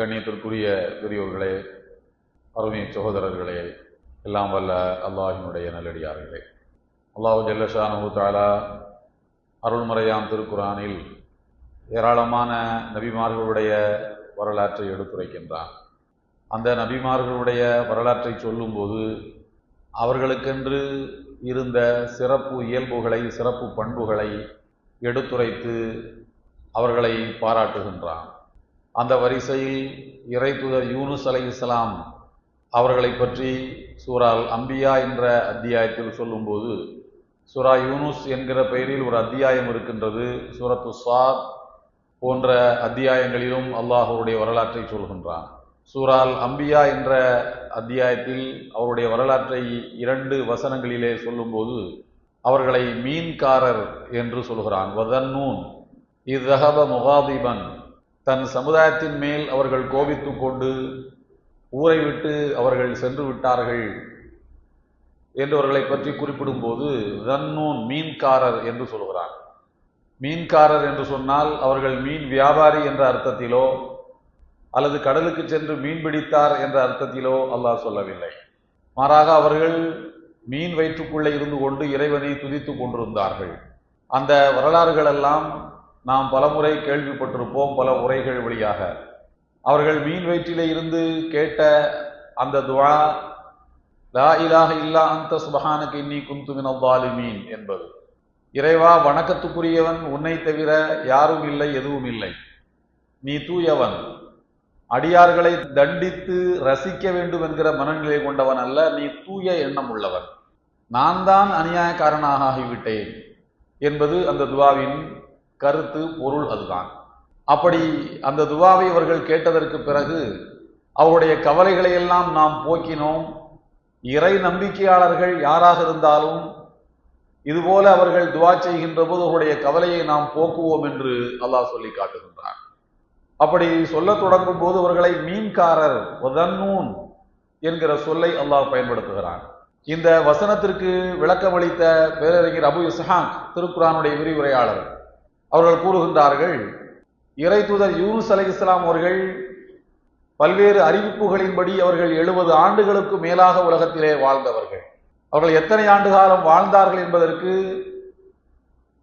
கண்ணியத்திற்குரிய பெரியோர்களே அருமை சகோதரர்களே எல்லாம் வல்ல அல்லாஹினுடைய நல்லடியார்களே. அல்லாஹு ஜல்லஷா தாலா அருள்முறையாம் திருக்குரானில் ஏராளமான நபிமார்களுடைய வரலாற்றை எடுத்துரைக்கின்றான். அந்த நபிமார்களுடைய வரலாற்றை சொல்லும்போது அவர்களுக்கென்று இருந்த சிறப்பு இயல்புகளை சிறப்பு பண்புகளை எடுத்துரைத்து அவர்களை பாராட்டுகின்றான். அந்த வரிசையில் இறைத்துதர் யூனுஸ் அலை இஸ்லாம் அவர்களை பற்றி சூரால் அம்பியா என்ற அத்தியாயத்தில் சொல்லும்போது சூரா யூனுஸ் என்கிற பெயரில் ஒரு அத்தியாயம் இருக்கின்றது சூரத்து சாத் போன்ற அத்தியாயங்களிலும் அல்லாஹருடைய வரலாற்றை சொல்கின்றான். சூரால் அம்பியா என்ற அத்தியாயத்தில் அவருடைய வரலாற்றை இரண்டு வசனங்களிலே சொல்லும்போது அவர்களை மீன்காரர் என்று சொல்கிறான். வதன்னூன் இத்தகப முகாதிபன் தன் சமுதாயத்தின் மேல் அவர்கள் கோபித்து கொண்டு ஊரை விட்டு அவர்கள் சென்று விட்டார்கள் என்றவர்களை பற்றி குறிப்பிடும்போது தன்னூன் மீன்காரர் என்று சொல்கிறான். மீன்காரர் என்று சொன்னால் அவர்கள் மீன் வியாபாரி என்ற அர்த்தத்திலோ அல்லது கடலுக்கு சென்று மீன் பிடித்தார் என்ற அர்த்தத்திலோ அல்லாஹ் சொல்லவில்லை. மாறாக அவர்கள் மீன் வயிற்றுக்குள்ளே இருந்து கொண்டு இறைவனை துதித்து கொண்டிருந்தார்கள். அந்த வரலாறுகளெல்லாம் நாம் பலமுறை கேள்விப்பட்டிருப்போம் பல உரைகள் வழியாக. அவர்கள் மீன் வயிற்றிலே இருந்து கேட்ட அந்த துவா லா இலாக இல்லா அந்த சுபஹானுக்கு இன்னி குந்துமின் அவ்வாலிமீன் என்பது. இறைவா வணக்கத்துக்குரியவன் உன்னை தவிர யாரும் இல்லை எதுவும் இல்லை. நீ தூயவன். அடியார்களை தண்டித்து ரசிக்க வேண்டும் என்கிற மனநிலை கொண்டவன் அல்ல நீ தூய எண்ணம் உள்ளவன். நான் தான் அநியாயக்காரனாக ஆகிவிட்டேன் என்பது அந்த துவாவின் கருத்து பொருள் அதுதான். அப்படி அந்த துவாவை அவர்கள் கேட்டதற்கு பிறகு அவருடைய கவலைகளை எல்லாம் நாம் போக்கினோம். இறை நம்பிக்கையாளர்கள் யாராக இருந்தாலும் இதுபோல அவர்கள் துவா செய்கின்ற போது அவருடைய கவலையை நாம் போக்குவோம் என்று அல்லாஹ் சொல்லி காட்டுகின்றான். அப்படி சொல்ல தொடங்கும் போது அவர்களை மீன்காரர் வதன்னூன் என்கிற சொல்லை அல்லாஹ் பயன்படுத்துகிறான். இந்த வசனத்திற்கு விளக்கமளித்த பேரறிஞர் அபு இஸ்ஹாக் திருக்குறானுடைய விரிவுரையாளர் அவர்கள் கூறுகின்றார்கள் இறை தூதர் யூனுஸ் அலை இஸ்லாம் அவர்கள் பல்வேறு அறிவிப்புகளின்படி அவர்கள் எழுபது ஆண்டுகளுக்கு மேலாக உலகத்திலே வாழ்ந்தவர்கள். அவர்கள் எத்தனை ஆண்டு காலம் வாழ்ந்தார்கள் என்பதற்கு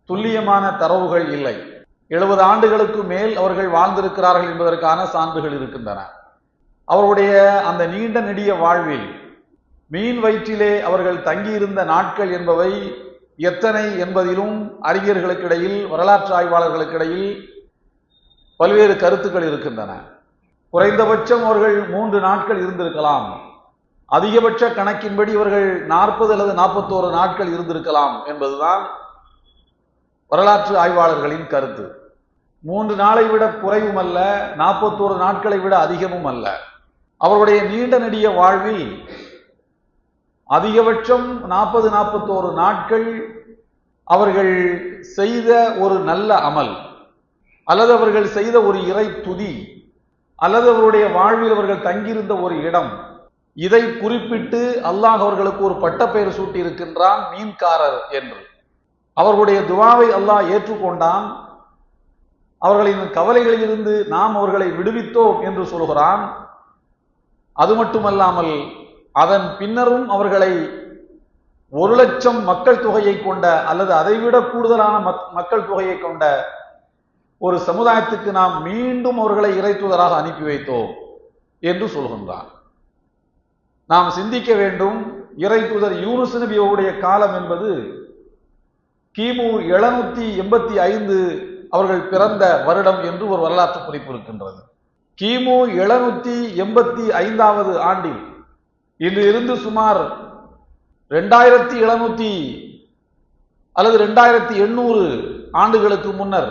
துல்லியமான தரவுகள் இல்லை. எழுபது ஆண்டுகளுக்கு மேல் அவர்கள் வாழ்ந்திருக்கிறார்கள் என்பதற்கான சான்றுகள் இருக்கின்றன. அவருடைய அந்த நீண்ட நெடிய வாழ்வில் மீன் வயிற்றிலே அவர்கள் தங்கியிருந்த நாட்கள் என்பவை எத்தனை என்பதிலும் அறிஞர்களுக்கிடையில் வரலாற்று ஆய்வாளர்களுக்கிடையில் பல்வேறு கருத்துக்கள் இருக்கின்றன. குறைந்தபட்சம் அவர்கள் மூன்று நாட்கள் இருந்திருக்கலாம். அதிகபட்ச கணக்கின்படி இவர்கள் நாற்பது அல்லது நாற்பத்தோரு நாட்கள் இருந்திருக்கலாம் என்பதுதான் வரலாற்று ஆய்வாளர்களின் கருத்து. மூன்று நாளை விட குறைவும் அல்ல நாற்பத்தோரு நாட்களை விட அதிகமும் அல்ல அவருடைய நீண்ட நெடிய வாழ்வில் அதிகபட்சம் நாற்பது நாற்பத்தோரு நாட்கள் அவர்கள் செய்த ஒரு நல்ல அமல் அல்லது அவர்கள் செய்த ஒரு இறை துதி அல்லது அவருடைய வாழ்வில் அவர்கள் தங்கியிருந்த ஒரு இடம். இதை குறிப்பிட்டு அல்லாஹ் அவர்களுக்கு ஒரு பட்டப்பெயர் சூட்டி இருக்கின்றான் மீன்காரர் என்று. அவர்களுடைய துவாவை அல்லாஹ் ஏற்றுக்கொண்டான். அவர்களின் கவலைகளிலிருந்து நாம் அவர்களை விடுவித்தோம் என்று சொல்கிறான். அது மட்டுமல்லாமல் அதன் பின்னரும் அவர்களை ஒரு லட்சம் மக்கள் தொகையை கொண்ட அல்லது அதைவிட கூடுதலான மக்கள் தொகையை கொண்ட ஒரு சமுதாயத்துக்கு நாம் மீண்டும் அவர்களை இறைத்துதராக அனுப்பி வைத்தோம் என்று சொல்கின்றார். நாம் சிந்திக்க வேண்டும் இறை தூதர் யூனுஸ் நபியோடைய காலம் என்பது கிமு எழுநூத்தி எண்பத்தி ஐந்து அவர்கள் பிறந்த வருடம் என்று ஒரு வரலாற்று குறிப்பு இருக்கின்றது. கிமு எழுநூத்தி எண்பத்தி ஐந்தாவது ஆண்டில் இன்று இருந்து சுமார் ரெண்டாயிரத்தி எழுநூத்தி அல்லது ரெண்டாயிரத்தி எண்ணூறு ஆண்டுகளுக்கு முன்னர்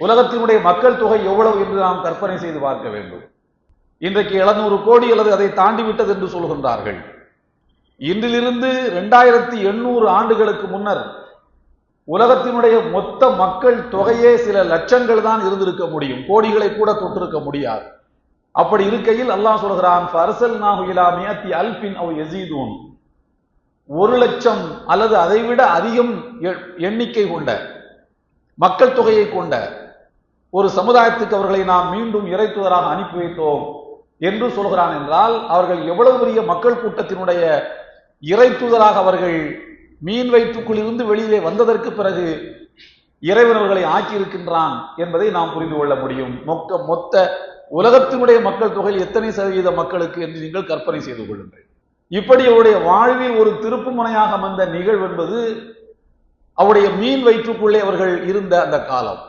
உலகத்தினுடைய மக்கள் தொகை எவ்வளவு என்று நாம் கற்பனை செய்து பார்க்க வேண்டும். இன்றைக்கு எழுநூறு கோடி அல்லது அதை தாண்டி விட்டது என்று சொல்கின்றார்கள். இன்றிலிருந்து ரெண்டாயிரத்தி எண்ணூறு ஆண்டுகளுக்கு முன்னர் உலகத்தினுடைய மொத்த மக்கள் தொகையே சில லட்சங்கள் தான் இருந்திருக்க முடியும். கோடிகளை கூட தொட்டிருக்க முடியாது. அப்படி இருக்கையில் அல்லாஹ் சொல்கிறான் ஃபர்சல் நாகுலா அல்பின் அவ் எசீதூன் ஒரு லட்சம் அல்லது அதைவிட அதிகம் எண்ணிக்கை கொண்ட மக்கள் தொகையை கொண்ட ஒரு சமுதாயத்துக்கு அவர்களை நாம் மீண்டும் இறைத்துவராக அனுப்பி வைத்தோம் என்று சொல்கிறான் என்றால் அவர்கள் எவ்வளவு பெரிய மக்கள் கூட்டத்தினுடைய இறைத்துதலாக அவர்கள் மீன் வயிற்றுக்குள் இருந்து வெளியிலே வந்ததற்கு பிறகு இறைவன் அவர்களை ஆக்கியிருக்கின்றான் என்பதை நாம் புரிந்து கொள்ள முடியும். மொக்க மொத்த உலகத்தினுடைய மக்கள் தொகை எத்தனை சதவீத மக்களுக்கு என்று நீங்கள் கற்பனை செய்து கொள்ளுங்கள். இப்படி அவருடைய வாழ்வில் ஒரு திருப்பு முனையாக வந்த நிகழ்வு என்பது அவருடைய மீன் வயிற்றுக்குள்ளே அவர்கள் இருந்த அந்த காலம்.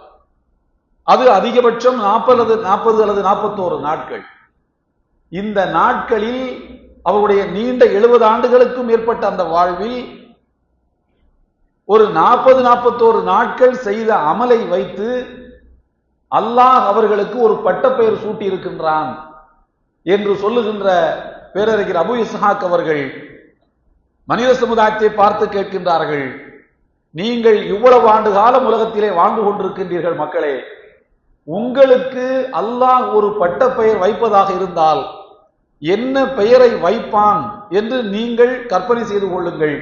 அது அதிகபட்சம் நாற்பது நாற்பது அல்லது நாற்பத்தோரு நாட்கள். இந்த நாட்களில் அவருடைய நீண்ட எழுபது ஆண்டுகளுக்கும் மேற்பட்ட அந்த வாழ்வில் ஒரு நாற்பது நாற்பத்தோரு நாட்கள் செய்த அமலை வைத்து அல்லாஹ் அவர்களுக்கு ஒரு பட்டப்பெயர் சூட்டி இருக்கின்றான் என்று சொல்லுகின்ற பேரறிஞர் அபு இஸ்ஹாக் அவர்கள் மனித சமுதாயத்தை பார்த்து கேட்கின்றார்கள். நீங்கள் இவ்வளவு ஆண்டு காலம் உலகத்திலே வாழ்ந்து கொண்டிருக்கின்றீர்கள் மக்களே. உங்களுக்கு அல்லாஹ் ஒரு பட்டப்பெயர் வைப்பதாக இருந்தால் என்ன பெயரை வைப்பான் என்று நீங்கள் கற்பனை செய்து கொள்ளுங்கள்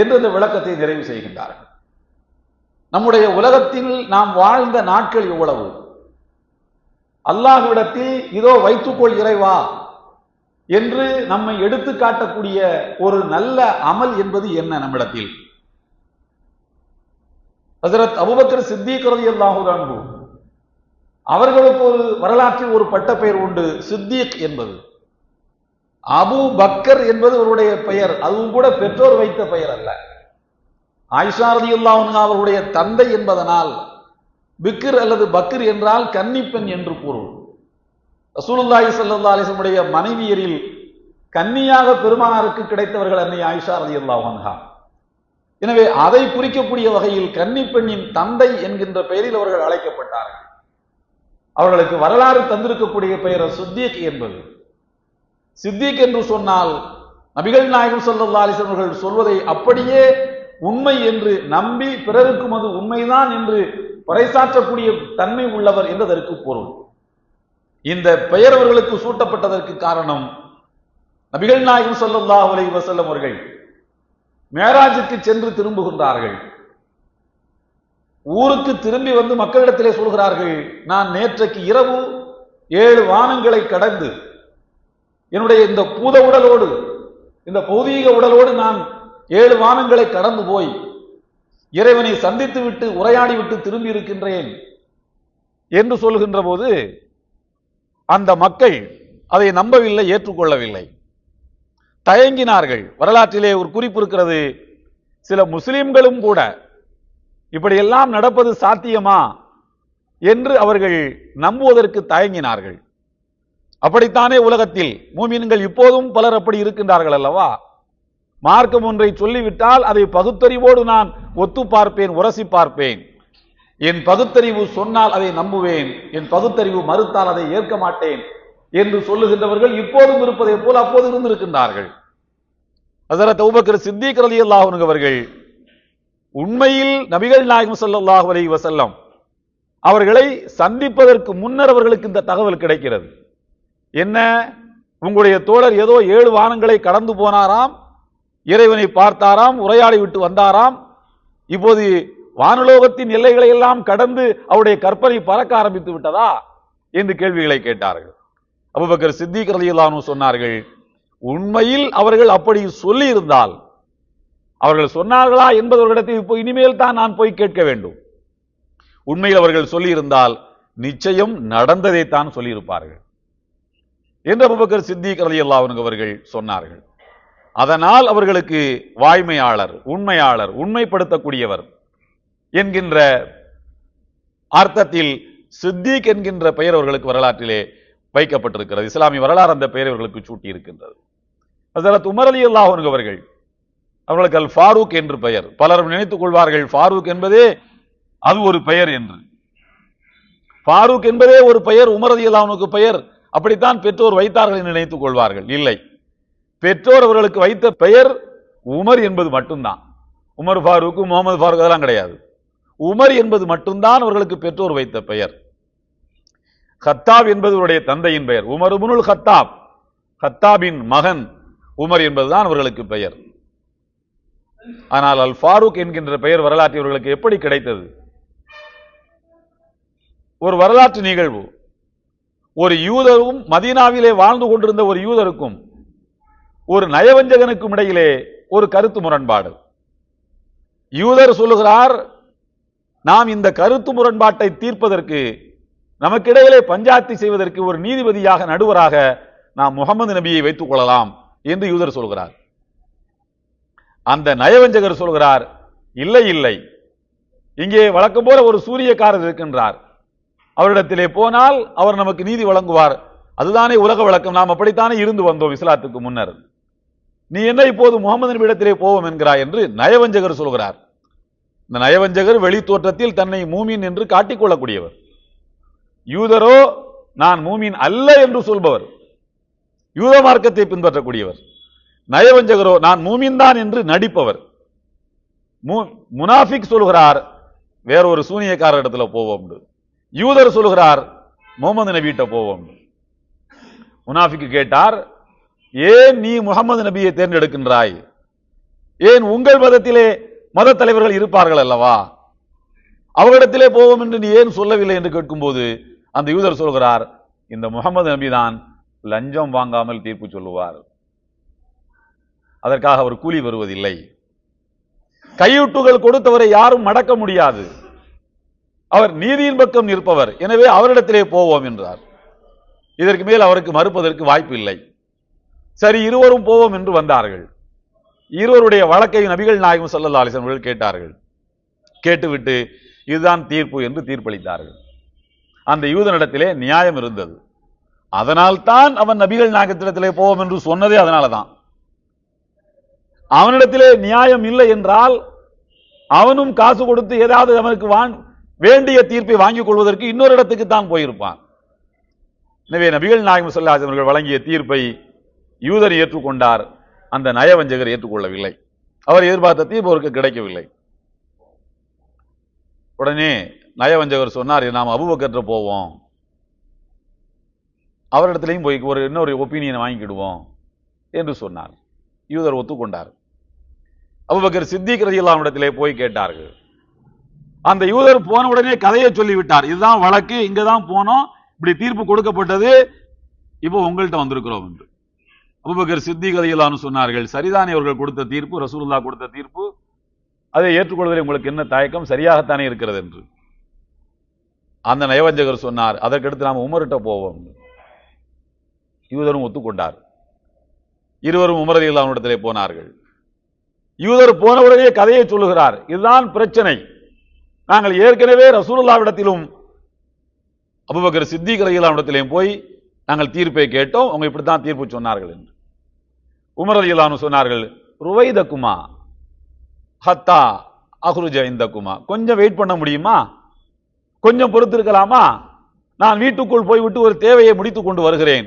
என்று இந்த விளக்கத்தை நிறைவு செய்கின்றார்கள். நம்முடைய உலகத்தில் நாம் வாழ்ந்த நாட்கள் இவ்வளவு. அல்லாஹ்விடத்தில் இதோ வைத்துக்கொள் இறைவா என்று நம்மை எடுத்து காட்டக்கூடிய ஒரு நல்ல அமல் என்பது என்ன நம்மிடத்தில்? ஹசரத் அபுபக்கர் சித்திக் ரலியல்லாஹு அவர்களுக்கு ஒரு வரலாற்றில் ஒரு பட்ட பெயர் உண்டு சித்திக் என்பது. அபு பக்கர் என்பது அவருடைய பெயர் அதுவும் கூட பெற்றோர் வைத்த பெயர் அல்ல. ஆயிஷா ரலியல்லாஹு அவருடைய தந்தை என்பதனால் பிக்ர் அல்லது பக்ர் என்றால் கன்னிப்பெண் என்று பொருள் ரசூலுல்லாஹி சல்லா அலிசமுடைய மனைவியரில் கன்னியாக பெருமானாருக்கு கிடைத்தவர்கள் அன்னை ஆயிஷா ரதி அல்லாஹா எனவே அதை குறிக்கக்கூடிய வகையில் கன்னிப்பெண்ணின் தந்தை என்கின்ற பெயரில் அவர்கள் அழைக்கப்பட்டார்கள். அவர்களுக்கு வரலாறு தந்திருக்கக்கூடிய பெயர் சுத்தீக் என்பது. சித்திக் என்று சொன்னால் நபிகள் நாயகம் ஸல்லல்லாஹு அலைஹி அவர்கள் சொல்வதை அப்படியே உண்மை என்று நம்பி பிறருக்கும் அது உண்மைதான் என்று பறைசாற்றக்கூடிய தன்மை உள்ளவர் என்றதற்கு பொருள். இந்த பெயர் அவர்களுக்கு சூட்டப்பட்டதற்கு காரணம் நபிகள் நாயகம் ஸல்லல்லாஹு அலைஹி வசல்லம் அவர்கள் மேராஜுக்கு சென்று திரும்புகின்றார்கள். ஊருக்கு திரும்பி வந்து மக்களிடத்திலே சொல்கிறார்கள் நான் நேற்றைக்கு இரவு ஏழு வானங்களை கடந்து என்னுடைய இந்த பூத உடலோடு இந்த பௌதீக உடலோடு நான் ஏழு வானங்களை கடந்து போய் இறைவனை சந்தித்து விட்டு உரையாடி விட்டு திரும்பி இருக்கின்றேன் என்று சொல்கின்ற போது அந்த மக்கள் அதை நம்பவில்லை ஏற்றுக்கொள்ளவில்லை. தயங்கினார்கள். வரலாற்றிலே ஒரு குறிப்பு இருக்கிறது. சில முஸ்லிம்களும் கூட இப்படியெல்லாம் நடப்பது சாத்தியமா என்று அவர்கள் நம்புவதற்கு தயங்கினார்கள். அப்படித்தானே உலகத்தில் மூமின்கள் இப்போதும் பலர் அப்படி இருக்கின்றார்கள் அல்லவா? மார்க்கம் ஒன்றை சொல்லிவிட்டால் அதை பகுத்தறிவோடு நான் ஒத்து பார்ப்பேன் உரசி பார்ப்பேன் என் பகுத்தறிவு சொன்னால் அதை நம்புவேன். என் பகுத்தறிவு மறுத்தால் அதை ஏற்க மாட்டேன் என்று சொல்லுகின்றவர்கள் இப்போதும் இருப்பதை போல் அப்போது இருந்திருக்கின்றார்கள். அதரத் அபூபக்கர் சித்திக் ரலியல்லாஹு அன்ஹு அவர்கள் உண்மையில் நபிகள் நாயகம் ஸல்லல்லாஹு அலைஹி வசல்லம் அவர்களை சந்திப்பதற்கு முன்னர் அவர்களுக்கு இந்த தகவல் கிடைக்கிறது. என்ன? உங்களுடைய தோழர் ஏதோ ஏழு வானங்களை கடந்து போனாராம் இறைவனை பார்த்தாராம் உரையாடி விட்டு வந்தாராம். இப்போது வானலோகத்தின் எல்லைகளை எல்லாம் கடந்து அவருடைய கற்பனை பறக்க ஆரம்பித்து விட்டதா என்று கேள்விகளை கேட்டார்கள். அபுபக்கர் சித்திக் ரலியல்லாஹு சொன்னார்கள் உண்மையில் அவர்கள் அப்படி சொல்லி இருந்தால் அவர்கள் சொன்னார்களா என்பது அவர்களிடத்தில் இப்போ இனிமேல் தான் நான் போய் கேட்க வேண்டும். உண்மையில் அவர்கள் சொல்லியிருந்தால் நிச்சயம் நடந்ததைத்தான் சொல்லியிருப்பார்கள். என்று அபுபக்கர் சித்திக் ரலியல்லாஹு அவர்கள் சொன்னார்கள். அதனால் அவர்களுக்கு வாய்மையாளர் உண்மையாளர் உண்மைப்படுத்தக்கூடியவர் என்கின்ற அர்த்தத்தில் சித்திக் என்கின்ற பெயர் அவர்களுக்கு வரலாற்றிலே வைக்கப்பட்டிருக்கிறது. இஸ்லாமிய வரலாறு அந்த பெயர் அவர்களுக்கு சூட்டி இருக்கின்றது ஹசரத் உமர் அலி அல்லாஹ் அவர்கள் அவர்களுக்கு அல் ஃபாரூக் என்று பெயர். பலரும் நினைத்துக் கொள்வார்கள் ஃபாரூக் என்பதே அது ஒரு பெயர் என்று. ஃபாரூக் என்பதே ஒரு பெயர் உமர் அலி அல்லாஹனுக்கு பெயர். அப்படித்தான் பெற்றோர் வைத்தார்கள் என்று நினைத்துக் கொள்வார்கள். இல்லை. பெற்றோர் அவர்களுக்கு வைத்த பெயர் உமர் என்பது மட்டும்தான். உமர் ஃபாரூக் முகமது ஃபாரூக் அதெல்லாம் கிடையாது. உமர் என்பது மட்டும்தான் அவர்களுக்கு பெற்றோர் வைத்த பெயர். ஹத்தாப் என்பது அவருடைய தந்தையின் பெயர். உமர் உபனுல் ஹத்தாப் ஹத்தாபின் மகன் உமர் என்பதுதான் அவர்களுக்கு பெயர். ஆனால் அல் ஃபாரூக் என்கின்ற பெயர் வரலாற்று இவர்களுக்கு எப்படி கிடைத்தது? ஒரு வரலாற்று நிகழ்வு. ஒரு யூதரும் மதீனாவிலே வாழ்ந்து கொண்டிருந்த ஒரு யூதருக்கும் ஒரு நயவஞ்சகனுக்கும் இடையிலே ஒரு கருத்து முரண்பாடு. யூதர் சொல்லுகிறார் நாம் இந்த கருத்து முரண்பாட்டை தீர்ப்பதற்கு நமக்கிடையிலே பஞ்சாத்தி செய்வதற்கு ஒரு நீதிபதியாக நடுவராக நாம் முகமது நபியை வைத்துக் கொள்ளலாம் என்று யூதர் சொல்கிறார். அந்த நயவஞ்சகர் சொல்கிறார் இல்லை இல்லை. இங்கே வழக்கம் போல ஒரு சூரியக்காரர் இருக்கின்றார். அவரிடத்திலே போனால் அவர் நமக்கு நீதி வழங்குவார். அதுதானே உலக வழக்கம். நாம் அப்படித்தானே இருந்து வந்தோம் இஸ்லாத்துக்கு முன்னர். நீ என்ன இப்போது முகமது நபியிடத்திலே போவோம் என்கிறாய் என்று நயவஞ்சகர் சொல்கிறார். இந்த நயவஞ்சகர் வெளி தோற்றத்தில் தன்னை மூமின் என்று காட்டிக்கொள்ளக்கூடியவர் யூதரோ நான் மூமின் அல்ல என்று சொல்பவர். யூத மார்க்கத்தை பின்பற்றக்கூடியவர். நயவஞ்சகரோ நான் மூமின் தான் என்று நடிப்பவர். முனாஃபிக் சொல்கிறார் வேற ஒரு சூனியக்காரர் இடத்துல போவோம் யூதர் சொல்கிறார் முகமது நபியிட்ட போவோம் முனாஃபிக்கு கேட்டார் ஏன் நீ முகமது நபியை தேர்ந்தெடுக்கின்றாய்? ஏன் உங்கள் மதத்திலே மத தலைவர்கள் இருப்பார்கள் அல்லவா? அவரிடத்திலே போவோம் என்று நீ ஏன் சொல்லவில்லை என்று கேட்கும்போது அந்த யூதர் சொல்கிறார் இந்த முகமது நபி தான் லஞ்சம் வாங்காமல் தீர்ப்பு சொல்லுவார். அதற்காக அவர் கூலி வருவதில்லை. கையூட்டுகள் கொடுத்தவரை யாரும் மடக்க முடியாது. அவர் நீதியின் பக்கம் நிற்பவர். எனவே அவரிடத்திலே போவோம் என்றார். இதற்கு மேல் அவருக்கு மறுப்பதற்கு வாய்ப்பு இல்லை. சரி இருவரும் போவோம் என்று வந்தார்கள். இருவருடைய வழக்கை நபிகள் நாயகம் ஸல்லல்லாஹு அலிசன் அவர்கள் கேட்டார்கள். கேட்டுவிட்டு இதுதான் தீர்ப்பு என்று தீர்ப்பளித்தார்கள். அந்த யூதனிடத்திலே நியாயம் இருந்தது. அதனால் தான் அவன் நபிகள் நாயகத்திடத்திலே போவோம் என்று சொன்னதே அதனால தான். அவனிடத்திலே நியாயம் இல்லை என்றால் அவனும் காசு கொடுத்து ஏதாவது அவனுக்கு வேண்டிய தீர்ப்பை வாங்கிக் கொள்வதற்கு இன்னொரு இடத்துக்கு தான் போயிருப்பான். எனவே நபிகள் நாயகம் ஸல்லல்லாஹு அவர்கள் வழங்கிய தீர்ப்பை யூதர் ஏற்றுக்கொண்டார். அந்த நயவஞ்சகர் ஏற்றுக்கொள்ளவில்லை. அவர் எதிர்பார்த்த தீர்ப்பு அவருக்கு கிடைக்கவில்லை. உடனே நயவஞ்சகர் சொன்னார் நாம் அபுபக்கற்ற போவோம். அவரிடத்துலையும் போய் ஒரு இன்னொரு ஒப்பீனியனை வாங்கிக்கிடுவோம் என்று சொன்னார். யூதர் ஒத்துக்கொண்டார். அபுபக்கர் சித்திக் ரலியல்லாஹு இடத்திலே போய் கேட்டார்கள். அந்த யூதர் போன உடனே கதையை சொல்லிவிட்டார். இதுதான் வழக்கு இங்கதான் போனோம். இப்படி தீர்ப்பு கொடுக்கப்பட்டது. இப்போ உங்கள்கிட்ட வந்திருக்கிறோம் என்று. அபுபக்கர் சித்திக் சொன்னார்கள் சரிதானே அவர்கள் கொடுத்த தீர்ப்பு ரசூலுல்லாஹ் கொடுத்த தீர்ப்பு? அதை ஏற்றுக்கொள்வதில் உங்களுக்கு என்ன தயக்கம்? சரியாகத்தானே இருக்கிறது என்று. அந்த நயவஞ்சகர் சொன்னார் அதற்கடுத்து நாம் உமர்கிட்ட போவோம் யூதரும் ஒத்துக்கொண்டார். இருவரும் உமரதியில் அவனிடத்திலே போனார்கள். யூதர் போனவுடனே கதையை சொல்லுகிறார் இதுதான் பிரச்சனை. நாங்கள் ஏற்கனவே ரசூலுல்லாவிடத்திலும் அபுபக்கர் சித்திக் ரலியல்லாஹு போய் நாங்கள் தீர்ப்பை கேட்டோம் அவங்க இப்படித்தான் தீர்ப்பு சொன்னார்கள் என்று. உமரதியிலானு சொன்னார்கள் சொன்னார்கள் ருவைதக்குமா ஹத்தா அஹ்ருஜ இந்தக்குமா கொஞ்சம் வெயிட் பண்ண முடியுமா? கொஞ்சம் பொறுத்திருக்கலாமா நான் வீட்டுக்குள் போய்விட்டு ஒரு தேவையை முடித்துக் கொண்டு வருகிறேன்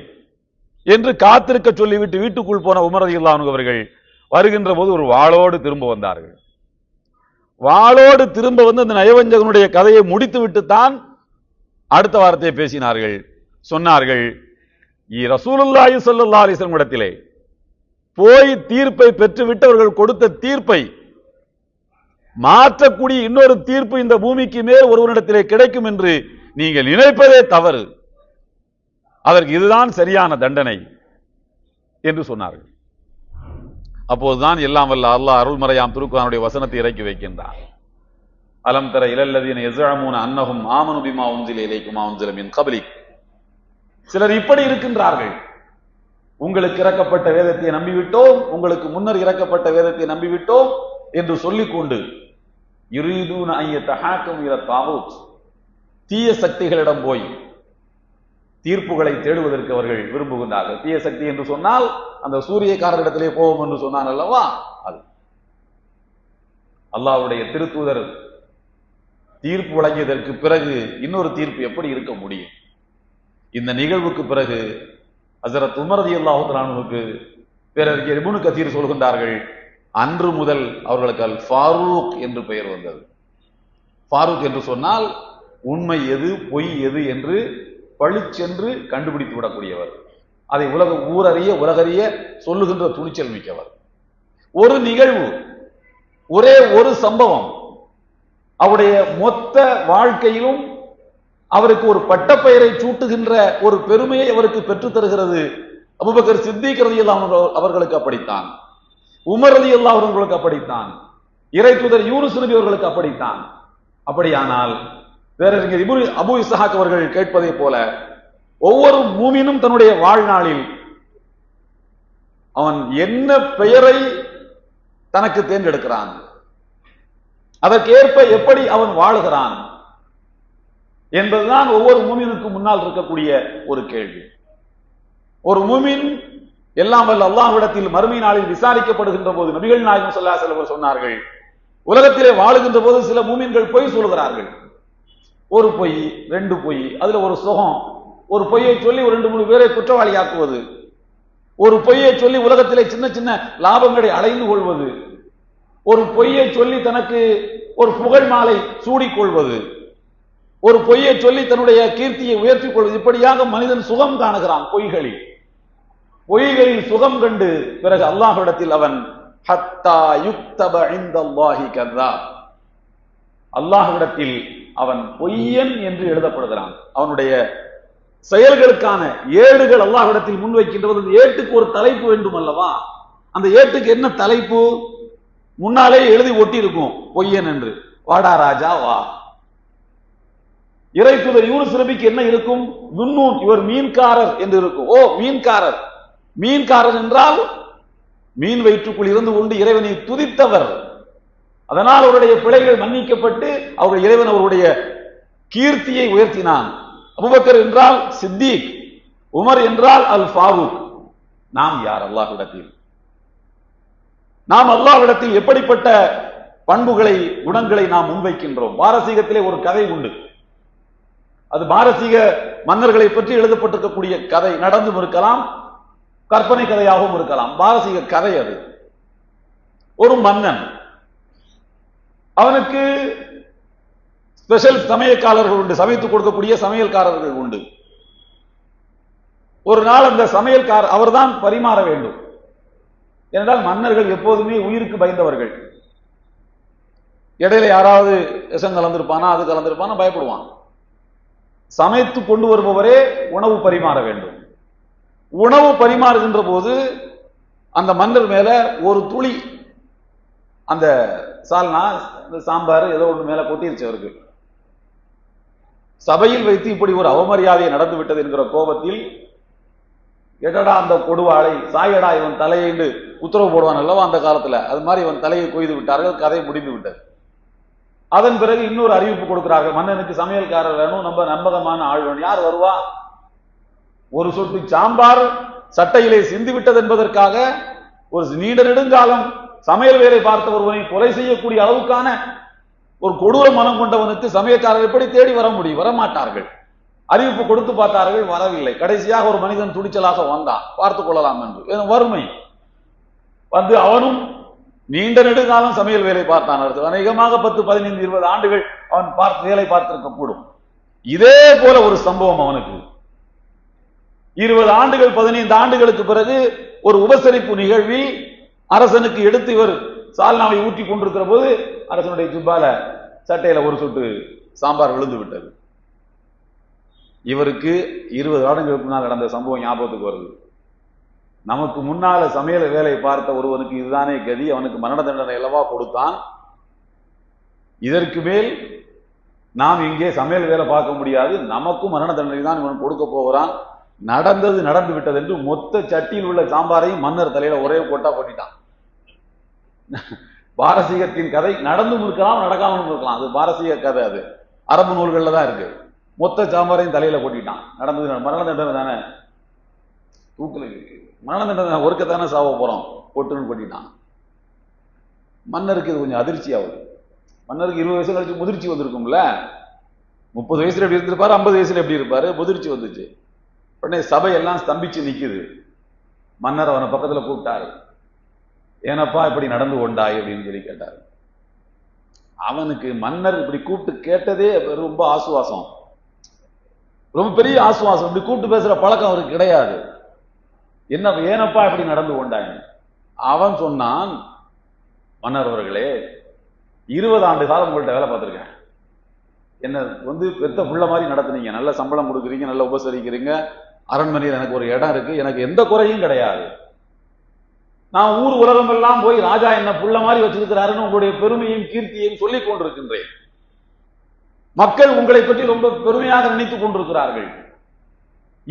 என்று காத்திருக்க சொல்லிவிட்டு வீட்டுக்குள் போன உமர் அவர்கள் வருகின்ற போது ஒரு வாளோடு திரும்ப வந்தார்கள். வாளோடு திரும்ப வந்து அந்த நயவஞ்சகனுடைய கதையை முடித்துவிட்டு தான் அடுத்த வார்த்தையை பேசினார்கள். சொன்னார்கள் ரசூலுல்லாஹி ஸல்லல்லாஹு அலிஸ்லம் இடத்திலே போய் தீர்ப்பை பெற்றுவிட்டு அவர்கள் கொடுத்த தீர்ப்பை மாற்றக்கூடிய இன்னொரு தீர்ப்பு இந்த பூமிக்கு மேல் ஒருவனிடத்திலே கிடைக்கும் என்று நீங்கள் நினைப்பதே தவறு. அதற்கு இதுதான் சரியான தண்டனை என்று சொன்னார்கள். அப்போதுதான் எல்லாம் வல்ல அல்லாஹ் அருள்மறையாம் திருக்குறானுடைய வசனத்தை இறக்கி வைக்கின்றார். அலம் தர இலல்லதீன எசழமூன அன்னகும் ஆமனுபிமா பிமா இலைக்குமா உன்சில மின் கபலிக். சிலர் இப்படி இருக்கின்றார்கள். உங்களுக்கு இறக்கப்பட்ட வேதத்தை நம்பிவிட்டோம் உங்களுக்கு முன்னர் இறக்கப்பட்ட வேதத்தை நம்பிவிட்டோம் என்று சொல்லிக்கொண்டு கொண்டு ஐய தஹாக்கும் தாவூத் தீய சக்திகளிடம் போய் தீர்ப்புகளை தேடுவதற்கு அவர்கள் விரும்புகின்றார்கள். தீய சக்தி என்று சொன்னால் அந்த சூரியக்காரரிடத்திலே போவோம் என்று சொன்னான் அல்லவா? அது. அல்லாவுடைய திருத்தூதர் தீர்ப்பு வழங்கியதற்கு பிறகு இன்னொரு தீர்ப்பு எப்படி இருக்க முடியும்? இந்த நிகழ்வுக்கு பிறகு ஹசரத் உமரதி அல்லாஹுத்தலானுக்கு தஆலாவுக்கு பேரறிஞர் இப்னு கத்தீர் சொல்கின்றார்கள் அன்று முதல் அவர்களுக்கு அல் ஃபாரூக் என்று பெயர் வந்தது. ஃபாரூக் என்று சொன்னால் உண்மை எது பொய் எது என்று பழிச்சென்று கண்டுபிடித்து விடக்கூடியவர். அதை உலக ஊரறிய உலகறிய சொல்லுகின்ற துணிச்சல் மிக்கவர். ஒரு நிகழ்வு ஒரே ஒரு சம்பவம் அவருடைய மொத்த வாழ்க்கையிலும் அவருக்கு ஒரு பட்டப்பெயரை சூட்டுகின்ற ஒரு பெருமையை அவருக்கு பெற்றுத் தருகிறது. அபுபக்கர் சித்திக் ரதி அவர்களுக்கு அப்படித்தான். உமர் ரதி அவர்களுக்கு அப்படித்தான். இறை தூதர் யூனுஸ் நபி அவர்களுக்கு அப்படித்தான். அப்படியானால் வேற இபு அபு இஸ்ஹாக் அவர்கள் கேட்பதை போல ஒவ்வொரு மூமினும் தன்னுடைய வாழ்நாளில் அவன் என்ன பெயரை தனக்கு தேர்ந்தெடுக்கிறான்? அதற்கேற்ப எப்படி அவன் வாழுகிறான்? என்பதுதான் ஒவ்வொரு மூமினுக்கு முன்னால் இருக்கக்கூடிய ஒரு கேள்வி. ஒரு மூமின் எல்லாம் வல்ல அல்லாஹ்விடத்தில் மறுமை நாளில் விசாரிக்கப்படுகின்ற போது நபிகள் நாயகம் சொல்லா செல்வர் சொன்னார்கள் உலகத்திலே வாழுகின்ற போது சில மூமின்கள் பொய் சொல்கிறார்கள் ஒரு பொய் ரெண்டு பொய் அதுல ஒரு சுகம். ஒரு பொய்யை சொல்லி ஒரு ரெண்டு மூணு பேரை குற்றவாளியாக்குவது. ஒரு பொய்யை சொல்லி உலகத்திலே சின்ன சின்ன லாபங்களை அடைந்து கொள்வது. ஒரு பொய்யை சொல்லி தனக்கு ஒரு புகழ் மாலை சூடிக்கொள்வது ஒரு பொய்யை சொல்லி தன்னுடைய கீர்த்தியை உயர்த்திக் கொள்வது இப்படியாக மனிதன் சுகம் காணுகிறான் பொய்களில். பொய்களின் சுகம் கண்டு பிறகு அல்லாஹிடத்தில் அவன் ஹத்தா யுக்தப இந்தல்லாஹி கதா அல்லாஹ்விடத்தில் அவன் பொய்யன் என்று எழுதப்படுகிறான். அவனுடைய செயல்களுக்கான ஏடுகள் அல்லாஹ்விடத்தில் முன்வைக்கின்றது அந்த ஏட்டுக்கு ஒரு தலைப்பு வேண்டும் அல்லவா அந்த ஏட்டுக்கு என்ன தலைப்பு? முன்னாலே எழுதி ஒட்டி இருக்கும் பொய்யன் என்று. வாடா ராஜா வா. இறை தூதர் யூனுஸ் நபிக்கு என்ன இருக்கும்? நுண்ணூன் இவர் மீன்காரர் என்று இருக்கும். ஓ மீன்காரர். மீன்காரர் என்றால் மீன் வயிற்றுக்குள் இருந்து கொண்டு இறைவனை துதித்தவர். அதனால் அவருடைய பிழைகள் மன்னிக்கப்பட்டு அவருடைய இறைவன் அவருடைய கீர்த்தியை உயர்த்தினான். அபுபக்கர் என்றால் சித்திக். உமர் என்றால் அல் ஃபாரூக். நாம் யார்? அல்லாஹ்விடத்தில். நாம் அல்லாஹ்விடத்தில் எப்படிப்பட்ட பண்புகளை குணங்களை நாம் முன்வைக்கின்றோம்? பாரசீகத்திலே ஒரு கதை உண்டு. அது பாரசீக மன்னர்களை பற்றி எழுதப்பட்டிருக்கக்கூடிய கதை நடந்தும் இருக்கலாம் கற்பனை கதையாகவும் இருக்கலாம். பாரசீக கதை அது. ஒரு மன்னன் அவனுக்கு ஸ்பெஷல் சமையல்காரர்கள் உண்டு சமைத்து கொடுக்கக்கூடிய சமையல்காரர்கள் உண்டு. ஒரு நாள் அந்த சமையல்காரர் அவர்தான் பரிமாற வேண்டும். என்றால் மன்னர்கள் எப்போதுமே உயிருக்கு பயந்தவர்கள். இடையில யாராவது விஷம் கலந்திருப்பானா அது கலந்திருப்பானா பயப்படுவான். சமைத்து கொண்டு வருபவரே உணவு பரிமாற வேண்டும். உணவு பரிமாறுகின்ற போது அந்த மன்னர் மேல ஒரு துளி அந்த சால்னா இந்த சாம்பார் ஏதோ ஒன்று மேல கொட்டிருச்சு அவருக்கு. சபையில் வைத்து இப்படி ஒரு அவமரியாதை நடந்து விட்டது என்கிற கோபத்தில் எடடா அந்த கொடுவாளை சாயடா இவன் தலையைண்டு உத்தரவு போடுவான் அல்லவா அந்த காலத்துல? அது மாதிரி இவன் தலையை கொய்து விட்டார்கள் கதை முடிந்து விட்டது. அதன் பிறகு இன்னொரு அறிவிப்பு கொடுக்கிறார்கள். மன்னனுக்கு சமையல்காரர் வேணும் நம்ம நம்பகமான ஆள் வேணும். யார் வருவா? ஒரு சொட்டு சாம்பார் சட்டையிலே சிந்து விட்டது என்பதற்காக ஒரு நீண்ட நெடுங்காலம் சமையல் வேலை பார்த்த ஒருவனை கொலை செய்யக்கூடிய அளவுக்கான ஒரு கொடூர மனம் கொண்டவனுக்கு சமயக்காரர் எப்படி தேடி வர முடியும்? வரமாட்டார்கள். அறிவிப்பு கொடுத்து பார்த்தார்கள் வரவில்லை. கடைசியாக ஒரு மனிதன் துணிச்சலாக வந்தான். பார்த்துக் கொள்ளலாம் என்று. வறுமை. வந்து அவனும் நீண்ட நெடுங்காலம் சமையல் வேலை பார்த்தான் அடுத்து அநேகமாக பத்து பதினைந்து இருபது ஆண்டுகள் அவன் பார்த்து வேலை பார்த்திருக்க கூடும் இதே போல ஒரு சம்பவம் அவனுக்கு. இருபது ஆண்டுகள் பதினைந்து ஆண்டுகளுக்கு பிறகு ஒரு உபசரிப்பு நிகழ்வில் அரசனுக்கு எடுத்து இவர் சால்னாவை ஊற்றி கொண்டிருக்கிற போது அரசனுடைய ஜிப்பால சட்டையில ஒரு சொட்டு சாம்பார் விழுந்து விட்டது. இவருக்கு இருபது ஆண்டுகளுக்கு முன்னால் நடந்த சம்பவம் ஞாபகத்துக்கு வருது. நமக்கு முன்னால சமையல் வேலை பார்த்த ஒருவனுக்கு இதுதானே கதி. அவனுக்கு மரண தண்டனை அல்லவா கொடுத்தான்? இதற்கு மேல் நாம் இங்கே சமையல் வேலை பார்க்க முடியாது. நமக்கும் மரண தண்டனை தான் இவன் கொடுக்க போகிறான். நடந்தது நடந்து விட்டது என்று மொத்த சட்டியில் உள்ள சாம்பாரையும் மன்னர் தலையில ஒரே கொட்டா கொட்டிட்டான். பாரசீகத்தின் கதை நடந்தும் இருக்கலாம் நடக்காமலும் இருக்கலாம். அது பாரசீக கதை அது. அரபு நூல்கள்ல தான் இருக்கு. மொத்த சாம்பாரையும் தலையில கொட்டிட்டான். நடந்தது மரண தண்டனை தானே? தூக்கல மரண தண்டனை ஒருக்கத்தானே சாவ போறோம்? ஒட்டுன்னு கொட்டிட்டான். மன்னருக்கு இது கொஞ்சம் அதிர்ச்சி ஆகுது. மன்னருக்கு இருபது வயசு கழிச்சு முதிர்ச்சி வந்திருக்கும்ல? முப்பது வயசுல எப்படி இருந்திருப்பாரு? ஐம்பது வயசுல எப்படி இருப்பாரு? முதிர்ச்சி வந்துச்சு. உடனே சபையெல்லாம் ஸ்தம்பிச்சு நிக்குது. மன்னர் அவனை பக்கத்துல கூப்பிட்டாரு. ஏனப்பா இப்படி நடந்து கொண்டாய் அப்படின்னு சொல்லி கேட்டாரு. அவனுக்கு மன்னர் இப்படி கூப்பிட்டு கேட்டதே ரொம்ப ஆசுவாசம். ரொம்ப பெரிய ஆசுவாசம். இப்படி கூப்பிட்டு பேசுற பழக்கம் அவருக்கு கிடையாது. என்ன ஏனப்பா இப்படி நடந்து கொண்டாங்க அவன் சொன்னான் மன்னர் அவர்களே இருபது ஆண்டு காலம் உங்கள்கிட்ட வேலை பார்த்துருக்கேன். என்ன வந்து பெத்த புள்ள மாதிரி நடத்துனீங்க. நல்ல சம்பளம் கொடுக்குறீங்க நல்ல உபசரிக்கிறீங்க. அரண்மனையில் எனக்கு ஒரு இடம் இருக்கு. எனக்கு எந்த குறையும் கிடையாது. நான் ஊர் உலகம் எல்லாம் போய் ராஜா என்ன புள்ள மாதிரி வச்சிருக்கிறாருன்னு உங்களுடைய பெருமையும் கீர்த்தியையும் சொல்லிக் கொண்டிருக்கின்றேன். மக்கள் உங்களை பற்றி ரொம்ப பெருமையாக நினைத்துக் கொண்டிருக்கிறார்கள்.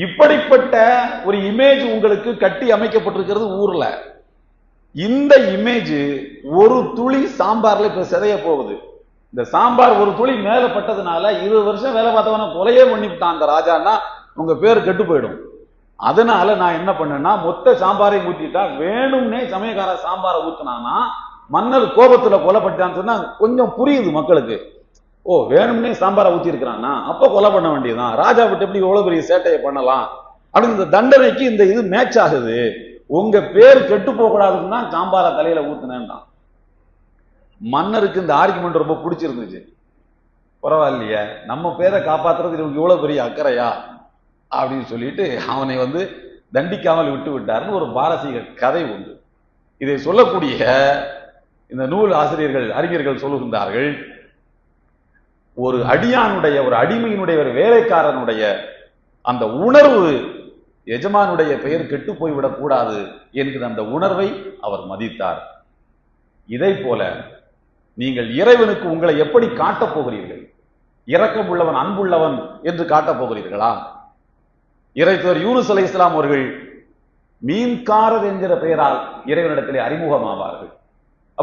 இப்படிப்பட்ட ஒரு இமேஜ் உங்களுக்கு கட்டி அமைக்கப்பட்டிருக்கிறது ஊர்ல. இந்த இமேஜ் ஒரு துளி சாம்பார்ல இப்ப சிதைய போகுது. இந்த சாம்பார் ஒரு துளி மேல பட்டதுனால இருபது வருஷம் வேலை பார்த்தவன கொலையே பண்ணிவிட்டான் அந்த ராஜான்னா உங்க பேர் கெட்டு போயிடும். அதனால நான் என்ன பண்ணேன்னா மொத்த சாம்பாரை ஊத்திட்டா வேணும்னே சமயக்கார சாம்பாரை ஊத்தினானா மன்னர் கோபத்துல கொலைப்பட்டான்னு சொன்னா கொஞ்சம் புரியுது மக்களுக்கு. ஓ வேணும்னே சாம்பாரை ஊத்தி அப்போ கொலை பண்ண வேண்டியதுதான். ராஜா விட்டு எப்படி இவ்வளோ பெரிய சேட்டையை பண்ணலாம்? அப்படின்னு இந்த தண்டனைக்கு இந்த இது மேட்ச் ஆகுது. உங்க பேர் கெட்டு போகக்கூடாதுன்னு தான் சாம்பாரை தலையில ஊத்துனேன்டான் மன்னருக்கு இந்த ஆர்குமெண்ட் ரொம்ப பிடிச்சிருந்துச்சு. பரவாயில்லையே நம்ம பேரை காப்பாத்துறது இவங்க இவ்வளவு பெரிய அக்கறையா? அப்படின்னு சொல்லிட்டு அவனை வந்து தண்டிக்காமல் விட்டு விட்டார்னு ஒரு பாரசீக கதை உண்டு. இதை சொல்லக்கூடிய இந்த நூல் ஆசிரியர்கள் அறிஞர்கள் சொல்லுகின்றார்கள் ஒரு அடியானுடைய ஒரு அடிமையினுடைய ஒரு வேலைக்காரனுடைய அந்த உணர்வு எஜமானுடைய பெயர் கெட்டு போய்விடக் கூடாது என்கிற அந்த உணர்வை அவர் மதித்தார். இதை போல நீங்கள் இறைவனுக்கு உங்களை எப்படி காட்டப் போகிறீர்கள்? இரக்கம் உள்ளவன் அன்புள்ளவன் என்று காட்டப் போகிறீர்களா? இறைத்தவர் யூனுஸ் அலை இஸ்லாம் அவர்கள் மீன்காரர் என்கிற பெயரால் இறைவனிடத்திலே அறிமுகமாவார்கள்.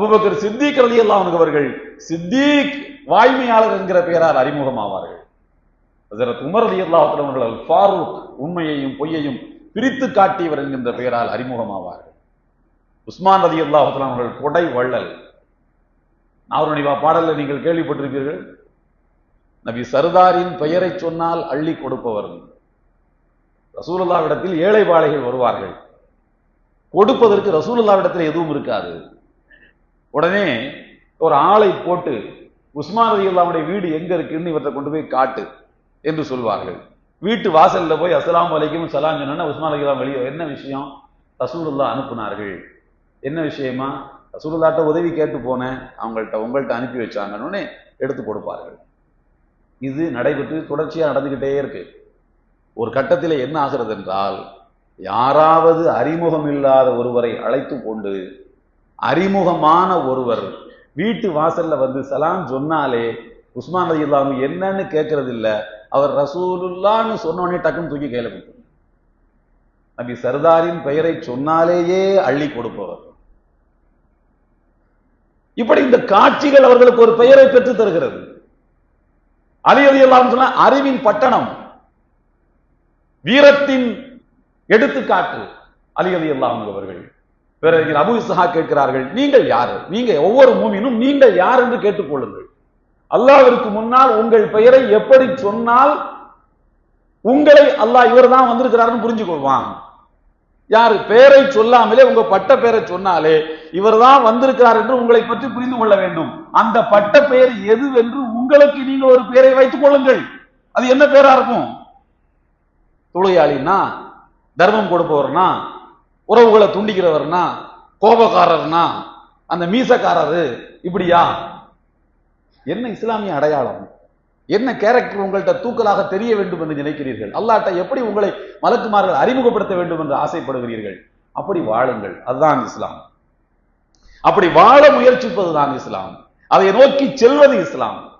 அபுபக்கர் சித்திக் அல்லாஹ் அவர்கள் சித்திக் வாய்மையாளர் என்கிற பெயரால் அறிமுகமாவார்கள். ஹசரத் உமர் அலி அவர்கள் ஃபாரூக் உண்மையையும் பொய்யையும் பிரித்து காட்டியவர் என்கின்ற பெயரால் அறிமுகமாவார்கள். உஸ்மான் அலி அவர்கள் கொடை வள்ளல். நாவரணிவா பாடல்ல நீங்கள் கேள்விப்பட்டிருப்பீர்கள். நபி சர்தாரின் பெயரை சொன்னால் அள்ளி கொடுப்பவர். ரசூலுல்லாவிடத்தில் ஏழை பாளைகள் வருவார்கள். கொடுப்பதற்கு ரசூலுல்லாவிடத்தில் எதுவும் இருக்காது. உடனே ஒரு ஆளை போட்டு உஸ்மான் ரதி அல்லாவுடைய வீடு எங்க இருக்குன்னு இவற்றை கொண்டு போய் காட்டு என்று சொல்வார்கள். வீட்டு வாசல்ல போய் அஸ்லாம் வலைக்கும் சலாம் சொன்னா உஸ்மான் ரதி வெளியே என்ன விஷயம்? ரசூலுல்லா அனுப்புனார்கள். என்ன விஷயமா? ரசூலுல்லாட்ட உதவி கேட்டு போனேன். அவங்கள்ட்ட உங்கள்கிட்ட அனுப்பி வச்சாங்கன்னு எடுத்து கொடுப்பார்கள். இது நடைபெற்று தொடர்ச்சியாக நடந்துக்கிட்டே இருக்கு. ஒரு கட்டத்தில் என்ன ஆகிறது என்றால் யாராவது அறிமுகம் இல்லாத ஒருவரை அழைத்து கொண்டு அறிமுகமான ஒருவர் வீட்டு வாசல்ல வந்து சலாம் சொன்னாலே உஸ்மான் ரதி இல்லாம என்னன்னு கேட்கறது இல்ல அவர் ரசூலுல்லான்னு சொன்னோடனே டக்குன்னு தூக்கி கையில கொடுத்து நபி சர்தாரின் பெயரை சொன்னாலேயே அள்ளி கொடுப்பவர். இப்படி இந்த காட்சிகள் அவர்களுக்கு ஒரு பெயரை பெற்று தருகிறது. அலி அலி எல்லாம் சொன்ன அறிவின் பட்டணம் வீரத்தின் எடுத்துக்காட்டு அலி அலி அல்லாம் அவர்கள். பிறகு அபு இஸ்ஹா கேட்கிறார்கள் நீங்கள் யார்? நீங்க ஒவ்வொரு மூமினும் நீங்கள் யார் என்று கேட்டுக்கொள்ளுங்கள் அல்லாவிற்கு முன்னால் உங்கள் பெயரை எப்படி சொன்னால் உங்களை அல்லாஹ் இவர் தான் வந்திருக்கிறாருன்னு புரிஞ்சு கொள்வான். யாரு? பெயரை சொல்லாமலே உங்க பட்ட பெயரை சொன்னாலே இவர் தான் வந்திருக்கிறார் என்று உங்களை பற்றி புரிந்து கொள்ள வேண்டும். அந்த பட்ட பெயர் எதுவென்று உங்களுக்கு நீங்கள் ஒரு பெயரை வைத்துக் கொள்ளுங்கள். அது என்ன பெயரா இருக்கும்? தொழிலாளினா தர்மம் கொடுப்பவர்னா உறவுகளை துண்டிக்கிறவர்னா கோபக்காரர்னா அந்த மீசக்காரரு இப்படியா? என்ன இஸ்லாமிய அடையாளம்? என்ன கேரக்டர் உங்கள்கிட்ட தூக்கலாக தெரிய வேண்டும் என்று நினைக்கிறீர்கள்? அல்லாட்ட எப்படி உங்களை மலக்குமார்கள் அறிமுகப்படுத்த வேண்டும் என்று ஆசைப்படுகிறீர்கள்? அப்படி வாழுங்கள். அதுதான் இஸ்லாம். அப்படி வாழ முயற்சிப்பதுதான் இஸ்லாம். அதை நோக்கி செல்வது இஸ்லாம்.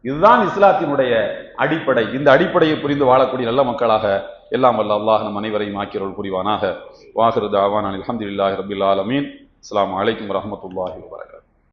இதுதான் இஸ்லாத்தினுடைய அடிப்படை. இந்த அடிப்படையை புரிந்து வாழக்கூடிய நல்ல மக்களாக எல்லாம் வல்ல அல்லாஹ் நம் அனைவரையும் ஆக்கியருள் புரிவானாக வாஹிரு தாவான் அலமதுல்லாஹி ரபில் ஆலமீன் அஸ்லாம் வலைக்கம் வரமத்துல்லாஹி வரகாத்